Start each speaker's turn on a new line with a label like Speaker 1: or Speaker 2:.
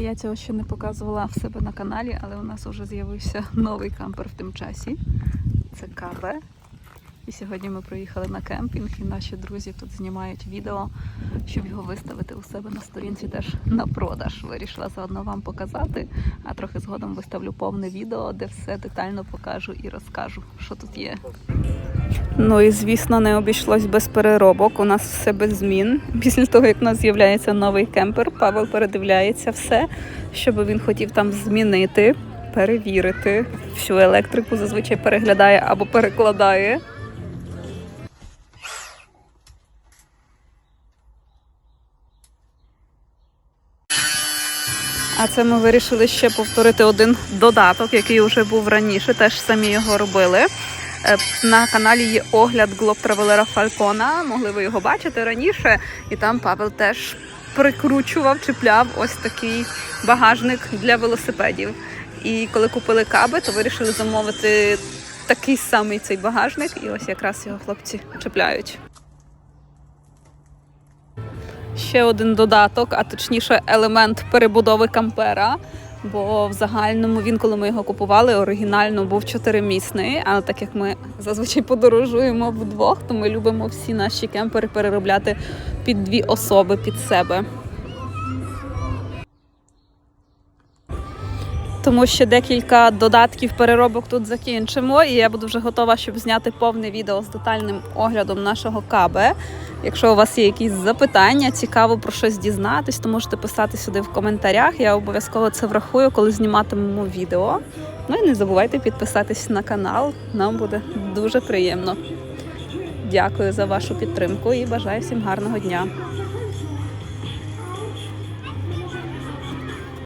Speaker 1: Я цього ще не показувала в себе на каналі, але у нас вже з'явився новий кампер в тим часі. Це КБ. І сьогодні ми приїхали на кемпінг, і наші друзі тут знімають відео, щоб його виставити у себе на сторінці теж на продаж. Вирішила заодно вам показати, а трохи згодом виставлю повне відео, де все детально покажу і розкажу, що тут є. Ну і звісно, не обійшлось без переробок. У нас все без змін. Після того, як у нас з'являється новий кемпер, Павел передивляється все, що би він хотів там змінити, перевірити. Всю електрику зазвичай переглядає або перекладає. А це ми вирішили ще повторити один додаток, який вже був раніше, теж самі його робили. Е, На каналі є огляд глоб-травелера Фалькона. Могли ви його бачити раніше, і там Павел теж прикручував, чіпляв ось такий багажник для велосипедів. І коли купили каби, то вирішили замовити такий самий цей багажник, і ось якраз його хлопці чіпляють. Ще один додаток, а точніше елемент перебудови кампера. Бо в загальному він, коли ми його купували, оригінально був чотиримісний. А так як ми зазвичай подорожуємо вдвох, то ми любимо всі наші кемпери переробляти під дві особи під себе. Тому ще декілька додатків переробок тут закінчимо, і я буду вже готова, щоб зняти повне відео з детальним оглядом нашого кабе. Якщо у вас є якісь запитання, цікаво про щось дізнатись, то можете писати сюди в коментарях. Я обов'язково це врахую, коли зніматимемо відео. Ну і не забувайте підписатись на канал. Нам буде дуже приємно. Дякую за вашу підтримку і бажаю всім гарного дня.